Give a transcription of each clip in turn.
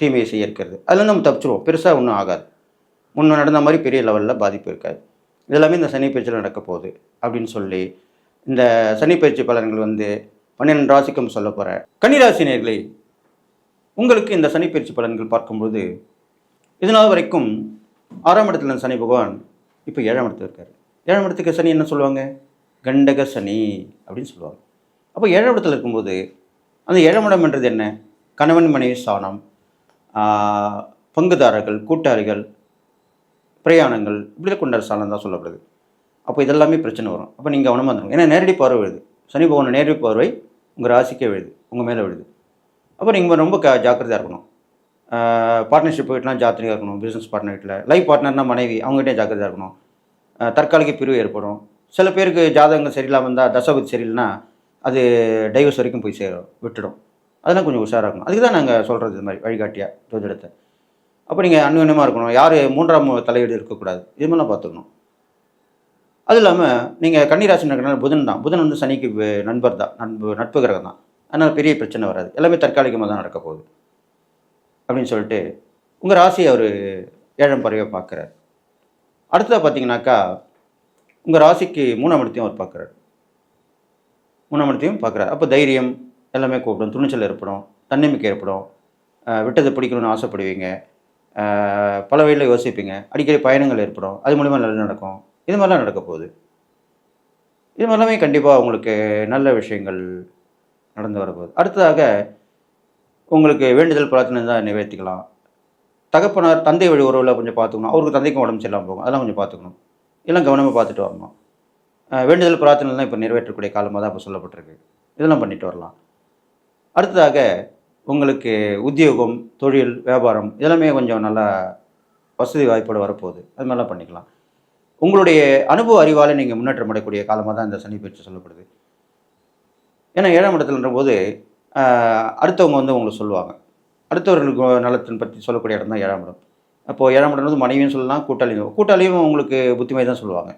தீமையை செய்ய இருக்கிறது. அதில் நம்ம தப்பிச்சிருவோம். பெருசாக ஒன்றும் ஆகாது. முன்னே நடந்த மாதிரி பெரிய லெவலில் பாதிப்பு இருக்காது. இதெல்லாமே இந்த சனி பயிற்சியில் நடக்க போகுது அப்படின்னு சொல்லி இந்த சனி பயிற்சி பலன்கள் வந்து பன்னிரெண்டு ராசிக்கும் சொல்ல போகிறேன் கன்னிராசினியர்களை உங்களுக்கு இந்த சனி பயிற்சி பலன்கள் பார்க்கும்போது இதனால் வரைக்கும் ஆறாம் இடத்துல இருந்த சனி பகவான் இப்போ ஏழாம் இடத்துல இருக்கார். ஏழாம் இடத்துக்கு சனி என்ன சொல்லுவாங்க? கண்டக சனி அப்படின்னு சொல்லுவாங்க. அப்போ ஏழாம் இடத்துல இருக்கும்போது அந்த ஏழாம் இடம்ன்றது என்ன? கணவன் மனைவி சாணம் பங்குதாரர்கள் கூட்டாளிகள் பிரயாணங்கள் இப்படி கொண்டாட சாணம் தான் சொல்லப்படுது. அப்போ இதெல்லாமே பிரச்சனை வரும். அப்போ நீங்கள் கவனமாக இருந்தோம் ஏன்னா நேரடி பார்வை விழுது சனி பகவான் நேரடி பார்வை உங்கள் ராசிக்கே விழுது உங்கள் மேலே விழுது அப்போ நீங்கள் ரொம்ப க ஜாக்கிரதையாக இருக்கணும். பார்ட்னர்ஷிப் வீட்டிலாம் ஜாக்கிரதையாக இருக்கணும். பிஸ்னஸ் பார்ட்னர் வீட்டில் லைஃப் பார்ட்னர்னா மனைவி அவங்ககிட்டே ஜாக்கிரதையாக இருக்கணும். தற்காலிக பிரிவு ஏற்படும். சில பேருக்கு ஜாதகங்கள் சரியில்லாமல் இருந்தால் தசபதி சரியில்லைனா அது டைவர்ஸ் வரைக்கும் போய் சேரும். விட்டுடும். அதெல்லாம் கொஞ்சம் உஷாராக இருக்கணும் அதுக்கு தான் நாங்கள் சொல்கிறது இது மாதிரி வழிகாட்டியாக ஜோதிடத்தை. அப்போ நீங்கள் அந்யோன்யமாக இருக்கணும். யார் மூன்றாம் தலையீடு இருக்கக்கூடாது. இது மாதிரிலாம் பார்த்துக்கணும். அது இல்லாமல் நீங்கள் கன்னிராசி இருக்கிறனால புதன் தான். புதன் வந்து சனிக்கு நண்பர் தான். நண்பு நட்பு கிரகம் தான். அதனால் பெரிய பிரச்சனை வராது. எல்லாமே தற்காலிகமாக தான் நடக்க போகுது. அப்படின்னு சொல்லிட்டு உங்கள் ராசியை அவர் ஏழம் பறவை பார்க்குறாரு. அடுத்ததாக பார்த்தீங்கன்னாக்கா உங்கள் ராசிக்கு மூணாம் இடத்தையும் அவர் பார்க்குறாரு. மூணாம் இடத்தையும் பார்க்குறாரு. அப்போ தைரியம் எல்லாமே கூப்பிடும். துணிச்சல் ஏற்படும். தன்னம்பிக்கை ஏற்படும். விட்டது விட்டதை பிடிக்கணும்னு ஆசைப்படுவீங்க. பல வழியில் யோசிப்பீங்க. அடிக்கடி பயணங்கள் ஏற்படும். அது மூலிமா நல்லது நடக்கும். இது மாதிரிலாம் நடக்க போகுது. இது மாதிரிலாமே கண்டிப்பாக உங்களுக்கு நல்ல விஷயங்கள் நடந்து வரப்போகுது அடுத்ததாக உங்களுக்கு வேண்டுதல் பிரார்த்தனை தான் நிறைவேற்றிக்கலாம். தகப்பனார் தந்தை வழி உறவில் கொஞ்சம் பார்த்துக்கணும். அவருக்கு தந்தைக்கும் உடம்பு சரியில்லாமல் போகும். அதெல்லாம் கொஞ்சம் பார்த்துக்கணும். எல்லாம் கவனமாக பார்த்துட்டு வரணும். வேண்டுதல் பிரார்த்தனை தான் இப்போ நிறைவேற்றக்கூடிய காலமாக தான் இப்போ சொல்லப்பட்டிருக்கு. இதெல்லாம் பண்ணிட்டு வரலாம். அடுத்ததாக உங்களுக்கு உத்தியோகம் தொழில் வியாபாரம் இதெல்லாமே கொஞ்சம் நல்லா வசதி வாய்ப்போடு வரப்போகுது. அது மாதிரிலாம் பண்ணிக்கலாம். உங்களுடைய அனுபவ அறிவால் நீங்கள் முன்னேற்றம் அடையக்கூடிய காலமாக தான் இந்த சனி பயிற்சி சொல்லப்படுது. ஏன்னா ஏழாம் இடத்துலன்ற போது அடுத்தவங்க வந்து உங்களுக்கு சொல்லுவாங்க. அடுத்தவர்களுக்கு நலத்தின் பற்றி சொல்லக்கூடிய இடம் தான் ஏழாம் இடம். அப்போது ஏழாம் இடம் வந்து மனைவியும் சொல்லலாம் கூட்டாளியும் கூட்டாளியும் உங்களுக்கு புத்திமை தான் சொல்லுவாங்க.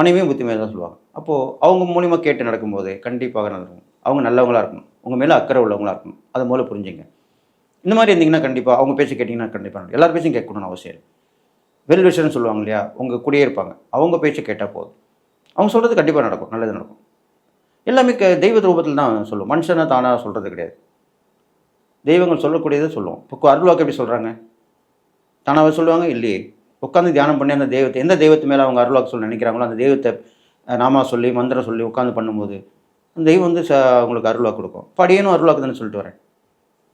மனைவியும் புத்திமை தான் சொல்லுவாங்க. அப்போது அவங்க மூலிமா கேட்டு நடக்கும்போது கண்டிப்பாக நடக்கும். அவங்க நல்லவங்களாக இருக்கணும். உங்கள் மேலே அக்கறை உள்ளவங்களாக இருக்கணும். அதை மூலம் புரிஞ்சுங்க. இந்த மாதிரி இருந்தீங்கன்னா கண்டிப்பாக அவங்க பேச்சு கேட்டிங்கன்னா கண்டிப்பாக எல்லார் பேச்சும் கேட்கணும்னு அவசியம் இல்லை. வெல்விஷர்னு சொல்லுவாங்க இல்லையா? உங்கள் கூடயே இருப்பாங்க. அவங்க பேச்சை கேட்டால் போதும். அவங்க சொல்கிறது கண்டிப்பாக நடக்கும். நல்லது நடக்கும். எல்லாமே க தெய்வ ரூபத்தில் தான் சொல்லும் மனுஷனை தானாக சொல்கிறது கிடையாது. தெய்வங்கள் சொல்லக்கூடியதை சொல்லுவோம். இப்போ அருள்வாக்கு எப்படி சொல்கிறாங்க தானாக சொல்லுவாங்க இல்லையே? உட்காந்து தியானம் பண்ணி அந்த தெய்வத்தை எந்த தெய்வத்து மேலே அவங்க அருள்வாக்கு சொல்ல நினைக்கிறாங்களோ அந்த தெய்வத்தை நாமா சொல்லி மந்திரம் சொல்லி உட்காந்து பண்ணும்போது தெய்வம் வந்து ச உங்களுக்கு அருளாக கொடுக்கும். படியனும் அருளாக்குதுன்னு சொல்லிட்டு வரேன்.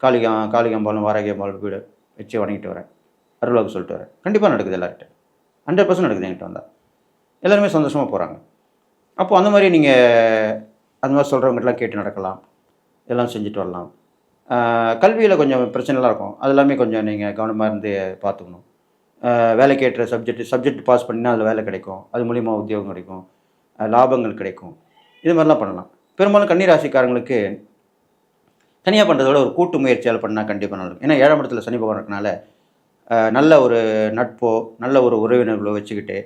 காளிகா காளிகம்பாலும் வாராகியம்பாலும் வீடு வச்சு வணங்கிட்டு வரேன். அருளாக்கு சொல்லிட்டு வரேன். கண்டிப்பாக நடக்குது எல்லார்கிட்ட. ஹண்ட்ரட் பர்சன்ட் நடக்குது என்கிட்ட வந்தால் எல்லாருமே சந்தோஷமாக போகிறாங்க அப்போ அந்த மாதிரி நீங்கள் அந்த மாதிரி சொல்கிறவங்ககிட்டலாம் கேட்டு நடக்கலாம். எல்லாம் செஞ்சுட்டு வரலாம். கல்வியில் கொஞ்சம் பிரச்சனைலாம் இருக்கும். அது எல்லாமே கொஞ்சம் நீங்கள் கவனமாக இருந்து பார்த்துக்கணும். வேலை வேலைக்கு ஏற்ற சப்ஜெக்ட் சப்ஜெக்ட் பாஸ் பண்ணினா அதில் வேலை கிடைக்கும். அது மூலிமா உத்தியோகம் கிடைக்கும். லாபங்கள் கிடைக்கும். இது மாதிரிலாம் பண்ணலாம். பெரும்பாலும் கன்னிராசிக்காரங்களுக்கு தனியாக பண்ணுறதோட ஒரு கூட்டு முயற்சியால் பண்ணால் கண்டிப்பாக நல்லது. ஏன்னா ஏழாம் இடத்துல சனி பகவான் இருக்கனால நல்ல ஒரு நட்போ நல்ல ஒரு உறவினர்களோ வச்சுக்கிட்டு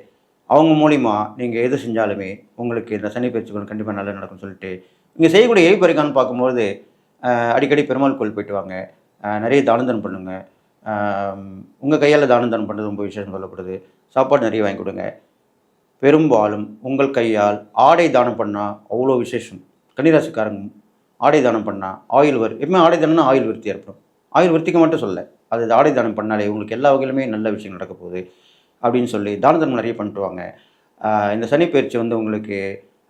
அவங்க மூலிமா நீங்கள் எது செஞ்சாலுமே உங்களுக்கு இந்த சனி பயிற்சிகள் கண்டிப்பாக நல்லா நடக்கும்னு சொல்லிட்டு இங்கே செய்யக்கூடிய எய் பறிக்கான்னு பார்க்கும்போது அடிக்கடி பெருமாள் கோயில் போயிட்டு வாங்க. நிறைய தானம் பண்ணுங்கள் உங்கள் கையால் தானந்தனம் பண்ணுறது ரொம்ப விசேஷம் சொல்லப்படுது. சாப்பாடு நிறைய வாங்கி கொடுங்க. பெரும்பாலும் உங்கள் கையால் ஆடை தானம் பண்ணால் அவ்வளோ விசேஷம். கன்னிராசிக்காரங்க ஆடை தானம் பண்ணால் ஆயில் வர் எப்பவுமே ஆடை தானம்னா ஆயில் விருத்தி ஏற்படும். ஆயில் விருத்திக்க மட்டும் சொல்ல அது ஆடை தானம் பண்ணாலே உங்களுக்கு எல்லா வகையிலுமே நல்ல விஷயம் நடக்க போகுது அப்படின்னு சொல்லி தான தர்மம் நிறைய பண்ணிட்டுவாங்க. இந்த சனி பயிற்சி வந்து உங்களுக்கு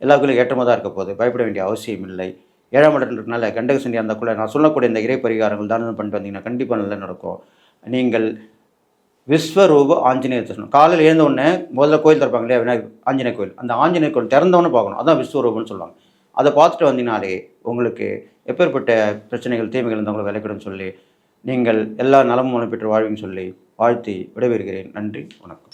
எல்லா வகையிலும் ஏற்றமாக தான் இருக்க போகுது. பயப்பட வேண்டிய அவசியம் இல்லை. ஏழாம் இடம்ன்றதுனால கண்டக சனி அந்த கூட நான் சொல்லக்கூடிய இந்த இறை பரிகாரங்கள் தானம் பண்ணிட்டு வந்தீங்கன்னா கண்டிப்பாக நல்லா நடக்கும். நீங்கள் விஸ்வரூப ஆஞ்சநேயர் தரிசனம். காலையில் எழுந்த உடனே முதல்ல கோயில் திறப்பாங்க இல்லையா? விநாயகர் ஆஞ்சநேயர் கோயில். அந்த ஆஞ்சநேயர் கோயில் திறந்தவொடனே பார்க்கணும். அதான் விஸ்வரூபம்னு சொல்லுவாங்க. அதை பார்த்துட்டு வந்தீங்கனாலே உங்களுக்கு எப்பேற்பட்ட பிரச்சனைகள் தீமைகள் இருந்தவங்களை விலைக்கிடும் சொல்லி நீங்கள் எல்லா நலமும் பெற்று வாழ்வீங்கன்னு சொல்லி வாழ்த்தி விடைபெறுகிறேன். நன்றி வணக்கம்.